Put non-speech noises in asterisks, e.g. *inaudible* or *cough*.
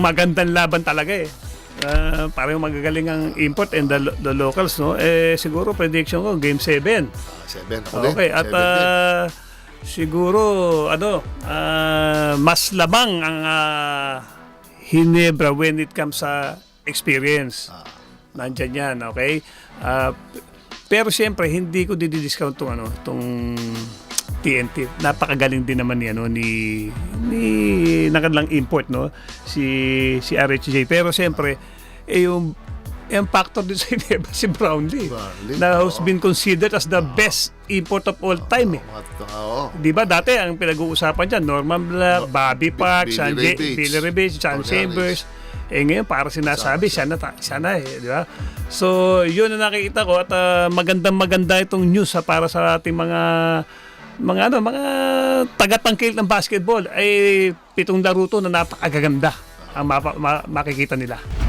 magandang laban talaga eh. Uh, parang magagaling ang import and the, the locals, no? Eh, siguro prediction ko, game 7. Ah, seven. Ako din. Okay, at Seven ah, siguro, ano, ah, mas labang ang ah, Hinebra when it comes sa experience. Ah. Nandyan yan, okay? P- pero siyempre, hindi ko didi-discount tong, ano, tong TNT. Napakagaling din naman ni, ano, ni, ni nakadlang import, no? Si, si RHJ. Pero siyempre, eh, yung yung factor din sa *laughs* Hinebra si Brownlee, Brownlee, na who's been considered as the best import of all time eh. Oo. Di ba dati ang pinag-uusapan dyan, Norman Bla, Bobby Park, Sanjay, Billy John Orioles. Chambers. Eh ngayon, para sinasabi, siya na, siya na eh, di ba? So, yun ang nakikita ko at ah, magandang maganda itong news ha, para sa ating mga mga ano, mga tagatangkil ng basketball ay pitong laro to na napakaganda ang mapa- ma- makikita nila.